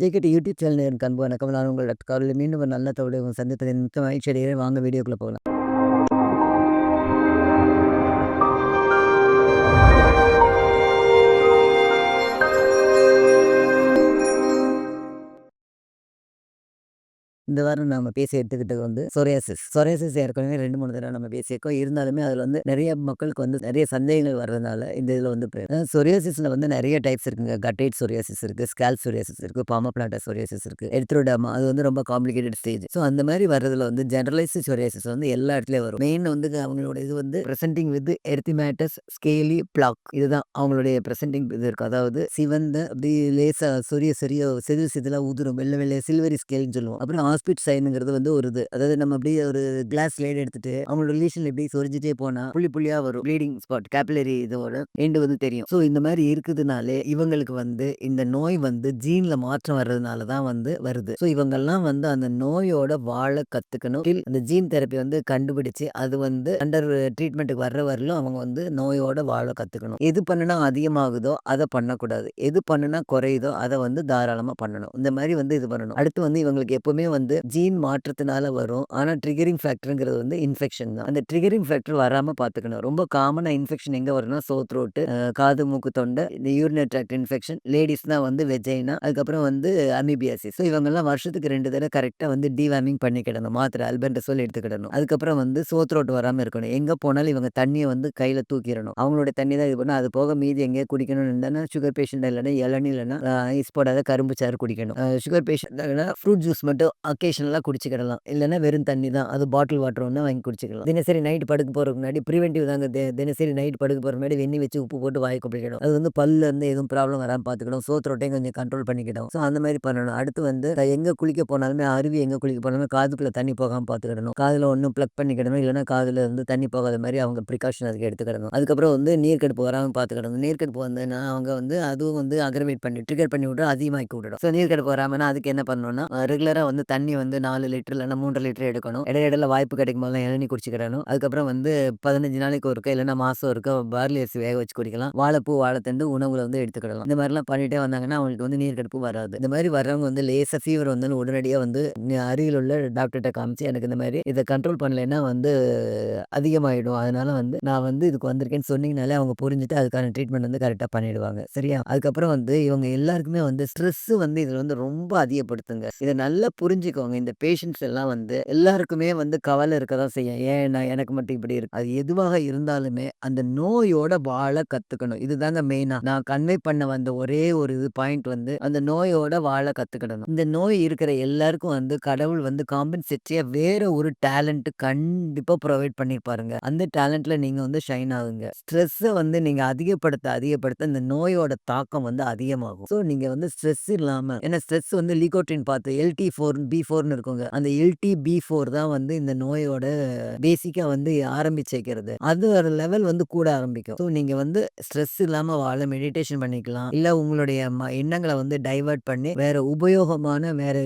JKD YouTube channel எனக்கு அன்பு வணக்கம். நான் உங்கள் டாக்டர் மீண்டும் ஒரு நல்ல தகவலை சந்தித்ததின் மிக்க மகிழ்ச்சி அடைகிறேன். வாங்க வீடியோக்குள்ளே போகலாம். இந்த வாரம் நம்ம பேசி எடுத்துக்கிட்டது வந்து சொரியாசிஸ் சொரியாசிஸ் ஏற்கனவே ரெண்டு மூணு தடவை நம்ம பேசியிருக்கோம். இருந்தாலுமே அதில் வந்து நிறைய மக்களுக்கு வந்து நிறைய சந்தேகங்கள் வர்றதுனால இந்த இதில் வந்து சொரியாசிஸில் வந்து நிறைய டைப்ஸ் இருக்குங்க. கட்டைட் சொரியாசிஸ் இருக்குது ஸ்கேல் சொரியாசிஸ் இருக்குது பாமப்ளாட்டா சொரியாசிஸ் இருக்குது எர்த்ரோடாமா அது வந்து ரொம்ப காம்ப்ளிகேட்டட் ஸ்டேஜ் ஸோ அந்த மாதிரி வர்றதுல வந்து ஜெனரலைஸ் சொரியாசிஸ் வந்து எல்லா இடத்துலையும் வரும். மெயின் வந்து அவங்களோட இது வந்து presenting with erythematous scaly plaque இதுதான் அவங்களுடைய ப்ரெசென்டிங் இது இருக்கும் அதாவது சிவந்த அப்படி லேசா சொரிய சொரிய செதில் செதிலாக ஊதுரும் வெள்ளை வெள்ளை சில்வரி ஸ்கேல்னு சொல்லுவோம். அப்புறம் ஹாஸ்பிட் சைனுங்கிறது வந்து ஒரு இது. அதாவது நம்ம அப்படியே ஒரு கிளாஸ் லைட் எடுத்துட்டு அவங்களோட ரிலேஷன் எப்படி சொரிஞ்சிட்டே போனா புள்ளி புள்ளியா வரும். ப்ளீடிங் ஸ்பாட் கேபிலரி இதோட எண்டு வந்து தெரியும். ஸோ இந்த மாதிரி இருக்குதுனாலே இவங்களுக்கு வந்து இந்த நோய் வந்து ஜீன்ல மாற்றம் வர்றதுனால தான் வந்து வருது. ஸோ இவங்கெல்லாம் வந்து அந்த நோயோட வாழ கத்துக்கணும். அந்த ஜீன் தெரப்பி வந்து கண்டுபிடிச்சு அது வந்து அண்டர் ட்ரீட்மெண்ட்டுக்கு வர்ற வரலும் அவங்க வந்து நோயோட வாழ கத்துக்கணும். எது பண்ணுனா அதிகமாகுதோ அதை பண்ணக்கூடாது. எது பண்ணுனா குறையுதோ அதை வந்து தாராளமாக பண்ணணும். இந்த மாதிரி வந்து இது பண்ணணும். அடுத்து வந்து இவங்களுக்கு எப்பவுமே வந்து வந்து ஜீன் மாற்றத்தினால வரும். ஆனால் ட்ரிகரிங் ஃபேக்டருங்கிறது வந்து இன்ஃபெக்ஷன் தான். அந்த ட்ரிகரிங் ஃபேக்டர் வராமல் பார்த்துக்கணும். ரொம்ப காமனாக இன்ஃபெக்ஷன் எங்கே வரும்னா சோத்ரோட்டு காது மூக்கு தொண்டை இந்த யூரினரி ட்ராக்ட் இன்ஃபெக்ஷன் லேடிஸ் தான் வந்து வெஜைனா அதுக்கப்புறம் வந்து அமிபியாசிஸ் ஸோ இவங்கெல்லாம் வருஷத்துக்கு ரெண்டு தடவை கரெக்டாக வந்து டிவாமிங் பண்ணிக்கிடணும் மாத்திரை அல்பென்டசோல் எடுத்துக்கிடணும் அதுக்கப்புறம் வந்து சோத்ரோட் வராமல் இருக்கணும். எங்கே போனாலும் இவங்க தண்ணியை வந்து கையில் தூக்கிடணும். அவங்களோட தண்ணி தான் இது பண்ணணும். அது போக மீதி எங்கேயே குடிக்கணும்னு இல்லைன்னா சுகர் பேஷண்ட் இல்லைன்னா இளநீ இல்லைன்னா ஐஸ் போடாத கரும்பு சாறு குடிக்கணும். சுகர் பேஷண்ட் ஃப்ரூட் ஜூஸ் மட்டும் அக்கேஷனலாக குடிச்சிக்கிடலாம். இல்லைன்னா வெறும் தண்ணி தான். அது பாட்டில் வாட்டர் ஒன்று வாங்கி குடிச்சிக்கலாம் தினசரி நைட் படுக்க போகிறதுக்கு முன்னாடி ப்ரிவென்டிவ் தாங்க. தினசரி நைட் படுக்க போகிற முன்னாடி வெண்ணி வச்சு உப்பு போட்டு வாய் குடிக்கணும் அது வந்து பல்ல வந்து எதுவும் ப்ராப்ளம் வராமல் பார்த்துக்கணும் சோத்ரோட்டையும் கொஞ்சம் கண்ட்ரோல் பண்ணிக்கிடும் ஸோ அந்த மாதிரி பண்ணணும். அடுத்து வந்து எங்கே குளிக்க போனாலுமே அருவி எங்கே குளிக்க போனாலுமே காதுக்குள்ளே தண்ணி போகாமல் பார்த்துக்கிடணும். காதில் ஒன்றும் ப்ளக் பண்ணிக்கிடணும். இல்லைன்னா காதில் வந்து தண்ணி போகாத மாதிரி அவங்க ப்ரிகாஷன் அதுக்கு எடுத்துக்கிடணும். அதுக்கப்புறம் வந்து நீர்க்கடுப்பு வராமல் பார்த்துக்கிடணும். நீர்க்கடுப்பு வந்ததுன்னா அவங்க வந்து அதுவும் வந்து அக்ரவேட் பண்ணி ட்ரிகர் பண்ணி விட்டு அதிகமாக்கி விட்டுடும். ஸோ நீர்க்கடுப்பு வராமல்னா அதுக்கு என்ன பண்ணணும்னா ரெகுலராக வந்து தண்ணி தண்ணி வந்து நாலு லிட்டர் இல்லைன்னா மூன்று லிட்டர் எடுக்கணும். இடையிடையில வாய்ப்பு கிடைக்கும் போதெல்லாம் இளநீ குடிச்சிக்கிறணும். அதுக்கப்புறம் வந்து பதினஞ்சு நாளைக்கு ஒருக்க இல்லைன்னா மாதம் ஒருக்க பார்லி அரிசி வேக வச்சு குடிக்கலாம். வாழைப்பூ வாழைத்தண்டு உணவுல வந்து எடுத்துக்கிடலாம். இந்த மாதிரிலாம் பண்ணிட்டே வந்தாங்கன்னா அவங்களுக்கு வந்து நீர் கடுப்பு வராது. இந்த மாதிரி வர்றவங்க வந்து லேசாக ஃபீவர் வந்து உடனடியாக வந்து அருகில் உள்ள டாக்டர்கிட்ட காமிச்சு எனக்கு இந்த மாதிரி இதை கண்ட்ரோல் பண்ணலைன்னா வந்து அதிகமாகிடும் அதனால வந்து நான் வந்து இதுக்கு வந்திருக்கேன்னு சொன்னீங்கனாலே அவங்க புரிஞ்சுட்டு அதுக்கான ட்ரீட்மெண்ட் வந்து கரெக்டாக பண்ணிடுவாங்க. சரியா? அதுக்கப்புறம் வந்து இவங்க எல்லாருக்குமே வந்து ஸ்ட்ரெஸ் வந்து இதில் வந்து ரொம்ப அதிகப்படுத்துங்க. இதை நல்லா புரிஞ்சுக்கோங்க இந்த பேஷண்ட்ஸ் எல்லாம் வந்து எல்லாருக்குமே வந்து கவலை இருக்க தான் செய்யும். ஏன் நான் எனக்கு மட்டும் இப்படி இருக்கு. அது எதுவாக இருந்தாலுமே அந்த நோயோட வாழ கத்துக்கணும். இதுதாங்க மெயினா நான் கன்வே பண்ண வந்த ஒரே ஒரு இது பாயிண்ட் வந்து அந்த நோயோட வாழ கத்துக்கிடணும். இந்த நோய் இருக்கிற எல்லாருக்கும் வந்து கடவுள் வந்து காம்பன்சேட்டியா வேற ஒரு டேலண்ட் கண்டிப்பா ப்ரொவைட் பண்ணிருப்பாருங்க அந்த டேலண்ட்ல நீங்க வந்து ஷைன் ஆகுங்க. ஸ்ட்ரெஸ்ஸை வந்து நீங்க அதிகப்படுத்த அதிகப்படுத்த இந்த நோயோட தாக்கம் வந்து அதிகமாகும். ஸோ நீங்க வந்து ஸ்ட்ரெஸ் இல்லாம ஏன்னா ஸ்ட்ரெஸ் வந்து லீகோட்ரின் பார்த்து எல்டி ஃபோர் பி பி ஃபோர்னு இருக்குங்க. அந்த எல்டி பி ஃபோர் தான் வந்து இந்த நோயோட பேசிக்காக வந்து ஆரம்பிச்சிருக்கிறது அது ஒரு லெவல் வந்து கூட ஆரம்பிக்கும். ஸோ நீங்கள் வந்து ஸ்ட்ரெஸ் இல்லாமல் வாழ மெடிடேஷன் பண்ணிக்கலாம். இல்லை உங்களுடைய எண்ணங்களை வந்து டைவர்ட் பண்ணி வேற உபயோகமான வேற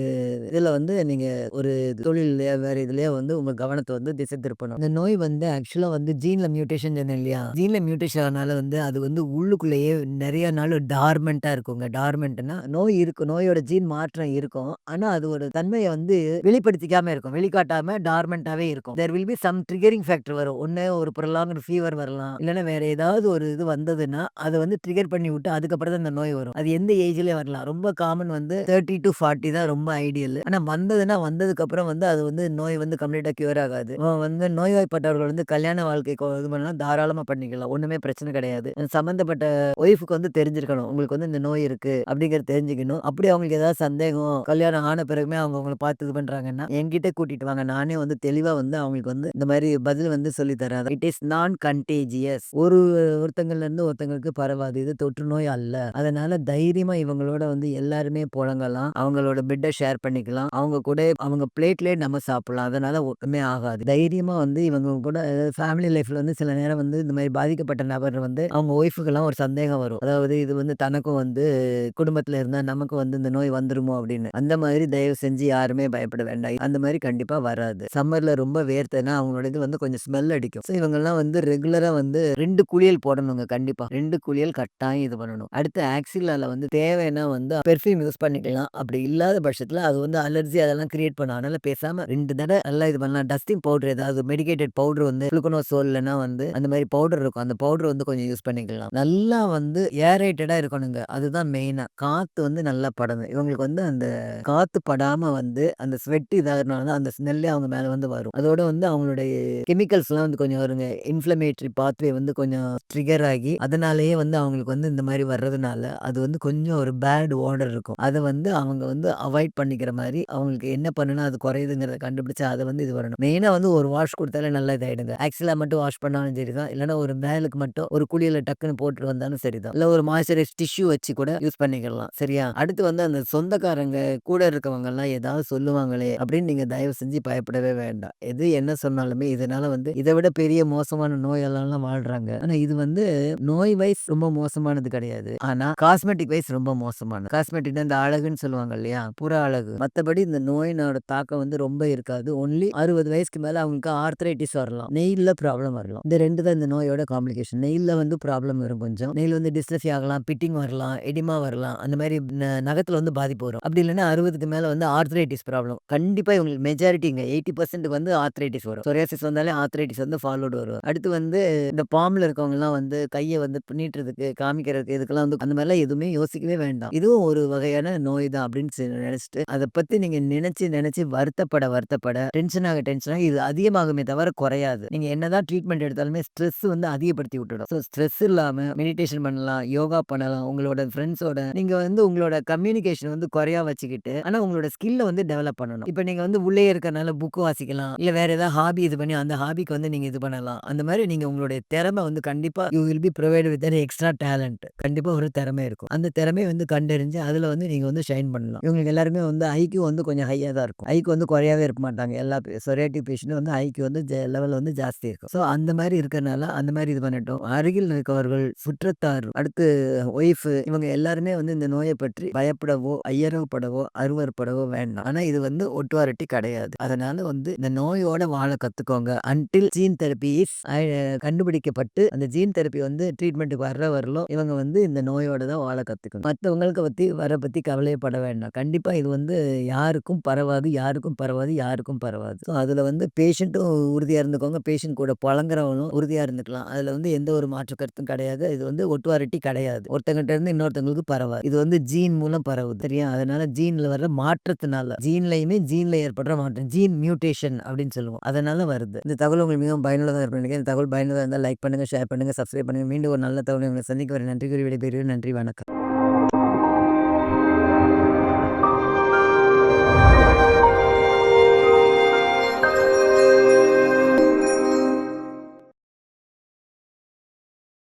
இதில் வந்து நீங்கள் ஒரு தொழிலையோ வேற இதுலையோ வந்து உங்கள் கவனத்தை வந்து திசை திருப்பணும். இந்த நோய் வந்து ஆக்சுவலாக வந்து ஜீனில் மியூட்டேஷன் சொன்னேன் இல்லையா? ஜீனில் மியூட்டேஷன் ஆனால வந்து அது வந்து உள்ளுக்குள்ளேயே நிறைய நாள் டார்மெண்ட்டாக இருக்குங்க. டார்மெண்ட்னா நோய் இருக்கும் நோயோட ஜீன் மாற்றம் இருக்கும். ஆனால் அது ஒரு தன்மை தன்மையை வந்து வெளிப்படுத்திக்காம இருக்கும். வெளிக்காட்டாம டார்மெண்டாவே இருக்கும். There will be some triggering factor வரும். ஒன்று ஒரு ப்ரொலாங் ஃபீவர் வரலாம். இல்லைன்னா வேற ஏதாவது ஒரு இது வந்ததுன்னா அதை வந்து ட்ரிகர் பண்ணி விட்டு அதுக்கப்புறம் தான் இந்த நோய் வரும். அது எந்த ஏஜ்லயே வரலாம். ரொம்ப காமன் வந்து தேர்ட்டி டு ஃபார்ட்டி தான் ரொம்ப ஐடியல் ஆனால் வந்ததுன்னா வந்ததுக்கு அப்புறம் வந்து அது வந்து நோய் வந்து கம்ப்ளீட்டாக கியூர் ஆகாது. வந்து நோய்வாய்ப்பட்டவர்கள் வந்து கல்யாண வாழ்க்கை இது பண்ணலாம். தாராளமாக பண்ணிக்கலாம். ஒன்றுமே பிரச்சனை கிடையாது. சம்மந்தப்பட்ட ஒய்ஃபுக்கு வந்து தெரிஞ்சிருக்கணும். உங்களுக்கு வந்து இந்த நோய் இருக்கு அப்படிங்கிறது தெரிஞ்சுக்கணும். அப்படி அவங்களுக்கு ஏதாவது சந்தேகம் கல்யாணம் ஆன பிறகுமே அவங்க அவங்கள பார்த்து இது பண்ணுறாங்கன்னா என்கிட்ட கூட்டிட்டு வாங்க. நானே வந்து தெளிவாக வந்து அவங்களுக்கு வந்து இந்த மாதிரி பதில் வந்து சொல்லி தரேன். இட் இஸ் நான் கண்டேஜியஸ் ஒரு ஒருத்தங்கள்ல இருந்து ஒருத்தங்களுக்கு பரவாது. இது தொற்று நோய் அல்ல. அதனால தைரியமா இவங்களோட வந்து எல்லாருமே புழங்கலாம். அவங்களோட பெட்டை ஷேர் பண்ணிக்கலாம். அவங்க கூட அவங்க பிளேட்லேயே நம்ம சாப்பிடலாம். அதனால ஒன்றுமே ஆகாது. தைரியமா வந்து இவங்க கூட ஃபேமிலி லைஃப்ல வந்து சில நேரம் வந்து இந்த மாதிரி பாதிக்கப்பட்ட நபர் வந்து அவங்க ஒய்ஃபுக்கெல்லாம் ஒரு சந்தேகம் வரும். அதாவது இது வந்து தனக்கும் வந்து குடும்பத்துல இருந்தா நமக்கு வந்து இந்த நோய் வந்துருமோ அப்படின்னு. அந்த மாதிரி தயவு செஞ்சு யாருமே பயப்பட வேண்டாம். அந்த மாதிரி கண்டிப்பா வராது. சம்மர்ல ரொம்ப வேர்த்ததுன்னா அவங்களோட இது வந்து கொஞ்சம் ஸ்மெல் அடிக்கும். ஸோ இவங்கெல்லாம் வந்து ரெகுலரா வந்து ரெண்டு குளியல் போடணுங்க கண்டிப்பா. ரெண்டு குளியல் கட்டாயம் இது பண்ணணும். அடுத்து ஆக்சிலால வந்து தேவைன்னா வந்து பெர்ஃப்யூம் யூஸ் பண்ணிக்கலாம். அப்படி இல்லாத பட்சத்தில் அது வந்து அலர்ஜி அதெல்லாம் கிரியேட் பண்ணும். அதனால பேசாம ரெண்டு தடவை நல்லா இது பண்ணலாம். டஸ்டிங் பவுடர் ஏதாவது மெடிக்கேட்டட் பவுடர் வந்து குளுக்கனோசோல் சோல்லனா வந்து அந்த மாதிரி பவுடர் இருக்கும். அந்த பவுடர் வந்து கொஞ்சம் யூஸ் பண்ணிக்கலாம். நல்லா வந்து ஏரேட்டடா இருக்கணுங்க. அதுதான் மெயினா. காத்து வந்து நல்லா படணும். இவங்களுக்கு வந்து அந்த காத்து படாம வந்து வந்து அந்த ஸ்வெட் இதாகுறனால தான் அந்த ஸ்மெல்லே அவங்க மேலே வந்து வரும். அதோட வந்து அவங்களுடைய கெமிக்கல்ஸ்லாம் வந்து கொஞ்சம் வருங்க. இன்ஃப்ளமேட்டரி பாத்வே வந்து கொஞ்சம் ட்ரிகர் ஆகி அதனாலேயே வந்து அவங்களுக்கு வந்து இந்த மாதிரி வர்றதுனால அது வந்து கொஞ்சம் ஒரு பேட் ஓடர் இருக்கும். அதை வந்து அவங்க வந்து அவாய்ட் பண்ணிக்கிற மாதிரி அவங்களுக்கு என்ன பண்ணுனா அது குறையுதுங்கிறத கண்டுபிடிச்சு அதை வந்து இது வரணும் மெயினாக வந்து ஒரு வாஷ் கொடுத்தாலே நல்லா இதாயிடுங்க. ஆக்சுவலாக மட்டும் வாஷ் பண்ணாலும் சரி தான் இல்லைன்னா ஒரு மேலுக்கு மட்டும் ஒரு குளியில் டக்குன்னு போட்டுட்டு வந்தாலும் சரி தான் இல்லை ஒரு மாய்ஸ்சரைஸ் டிஷ்யூ வச்சு கூட யூஸ் பண்ணிக்கலாம். சரியா? அடுத்து வந்து அந்த சொந்தக்காரங்க கூட இருக்கவங்கலாம் ஏதாவது சொல்லுவாங்களே அப்படின்னு நீங்க தயவு செஞ்சு பயப்படவே வேண்டாம். எது என்ன சொன்னாலுமே இதனால வந்து இதை விட பெரிய மோசமான நோயாலலாம் வாழ்றாங்க. ஆனா இது வந்து நோய் வைஸ் ரொம்ப மோசமானது கிடையாது. ஆனா காஸ்மெட்டிக் வைஸ் ரொம்ப மோசமானது. காஸ்மெட்டிக்னா இந்த அழகுன்னு சொல்லுவாங்க இல்லையா? புற அழகு. மத்தபடி இந்த நோயினோட தாக்கம் வந்து ரொம்ப இருக்காது. ஒன்லி 60 வயசுக்கு மேல அவங்களுக்கு ஆர்த்ரைட்டிஸ் வரலாம். நெயில்ல ப்ராப்ளம் வரலாம். இந்த ரெண்டு தான் இந்த நோயோட காம்ப்ளிகேஷன். நெயில்ல வந்து ப்ராப்ளம் வரும் கொஞ்சம். நெயில் வந்து டிஸ்ட்ரஃபி ஆகலாம், பிட்டிங் வரலாம், எடிமா வரலாம். அந்த மாதிரி நகத்துல வந்து பாதிப்பு வரும். அப்படி இல்லைன்னா அறுபதுக்கு மேல வந்து ஆர்த்ரைட்டிஸ் ப்ராப்ளம். கண்டிப்பாக இவங்களுக்கு மெஜாரிட்டிங்க 80% வந்து ஆர்த்ரைட்டிஸ் வரும். சொரியாசிஸ் வந்தாலே ஆர்த்ரைட்டிஸ் வந்து ஃபாலோடு வரும். அடுத்து வந்து இந்த பாம்பில் இருக்கவங்கலாம் வந்து கையை வந்து நீட்டுறதுக்கு, காமிக்கிறதுக்கு இதுக்கெல்லாம் வந்து அந்த மாதிரிலாம் எதுவுமே யோசிக்கவே வேண்டாம். இதுவும் ஒரு வகையான நோய் தான் அப்படின்னு சொ அதை பற்றி நீங்கள் நீங்க நினைச்சு நினைச்சு வருத்தப்பட வருத்தப்பட டென்ஷன் ஆக டென்ஷன் ஆக இது அதிகமாகுமே தவிர குறையாது. நீங்கள் என்னதான் ட்ரீட்மெண்ட் எடுத்தாலுமே ஸ்ட்ரெஸ் வந்து அதிகப்படுத்தி விட்டுடும். ஸோ ஸ்ட்ரெஸ் இல்லாமல் மெடிடேஷன் பண்ணலாம், யோகா பண்ணலாம். உங்களோட ஃப்ரெண்ட்ஸோட நீங்கள் வந்து உங்களோட கம்யூனிகேஷன் வந்து குறையா வச்சுக்கிட்டு, ஆனால் உங்களோட ஸ்கில்ல வந்து டெவலப் பண்ணணும். இப்போ நீங்கள் வந்து உள்ளே இருக்கிறனால புக்கு வாசிக்கலாம். இல்லை வேற ஏதாவது ஹாபி இது பண்ணி அந்த ஹாபிக்கு வந்து நீங்கள் இது பண்ணலாம். அந்த மாதிரி நீங்கள் உங்களுடைய திறமை வந்து கண்டிப்பாக you will be provided with an extra talent. கண்டிப்பாக ஒரு திறமை இருக்கும். அந்த திறமைய வந்து கண்டறிஞ்சு அதில் வந்து நீங்கள் வந்து ஷைன் பண்ணலாம். இவங்களுக்கு எல்லாருமே வந்து ஐக்யூ வந்து கொஞ்சம் ஹையாக தான் இருக்கும். ஐக்கு வந்து குறையாவே இருக்க மாட்டாங்க. எல்லா சொரேட்டிவ் பேஷண்ட் வந்து ஐக்யூ வந்து லெவல் வந்து ஜாஸ்தி இருக்கும். ஸோ அந்த மாதிரி இருக்கிறனால அந்த மாதிரி இது பண்ணட்டும். அருகில் இருக்கவர்கள், சுற்றத்தார், அடுத்து ஒய்ஃப் இவங்க எல்லாருமே வந்து இந்த நோயை பற்றி பயப்படவோ, ஐயரவப்படவோ அருவறுப்படவோ வேண்டாம். ஆனா இது வந்து ஒட்டுவாரிட்டி கிடையாது. அதனால வந்து இந்த நோயோட வாழ கத்துக்கோங்க. அன்டில் ஜீன் தெரப்பி கண்டுபிடிக்கப்பட்டு அந்த ஜீன் தெரப்பி வந்து ட்ரீட்மெண்ட்க்கு வர்ற வரலும் இவங்க வந்து இந்த நோயோட தான் வாழ கத்துக்கணும். மற்றவங்களுக்கு பத்தி வர பத்தி கவலையப்பட வேண்டாம். கண்டிப்பா இது வந்து யாருக்கும் பரவாது, யாருக்கும் பரவாது, யாருக்கும் பரவாது. ஸோ அதுல வந்து பேஷண்ட்டும் உறுதியா இருந்துக்கோங்க. பேஷண்ட் கூட புழங்குறவங்களும் உறுதியா இருந்துக்கலாம். அதுல வந்து எந்த ஒரு மாற்று கருத்தும் கிடையாது. இது வந்து ஒட்டுவாரிட்டி கிடையாது. ஒருத்தங்கிட்ட இருந்து இன்னொருத்தவங்களுக்கு பரவாது. இது வந்து ஜீன் மூலம் பரவுது. சரியா? அதனால ஜீன்ல வர்ற மாற்றத்தினால ஜீன்லயுமே ஜீன்ல ஏற்படுற மாற்றம். ஜீன் மியூட்டேஷன் அப்படின்னு சொல்லுவோம். அதனால வருது. இந்த தகவல் உங்களுக்கு மிகவும் பயனுள்ளதாக இருக்கும்னு இந்த தகவல் பயனுள்ளதாக இருந்தால் லைக் பண்ணுங்க, ஷேர் பண்ணுங்க, சப்ஸ்கிரைப் பண்ணுங்க. மீண்டும் ஒரு நல்ல தகவல் உங்களை சந்திக்க வர நன்றி கூறி விடைபெறுகிறேன். நன்றி, வணக்கம்.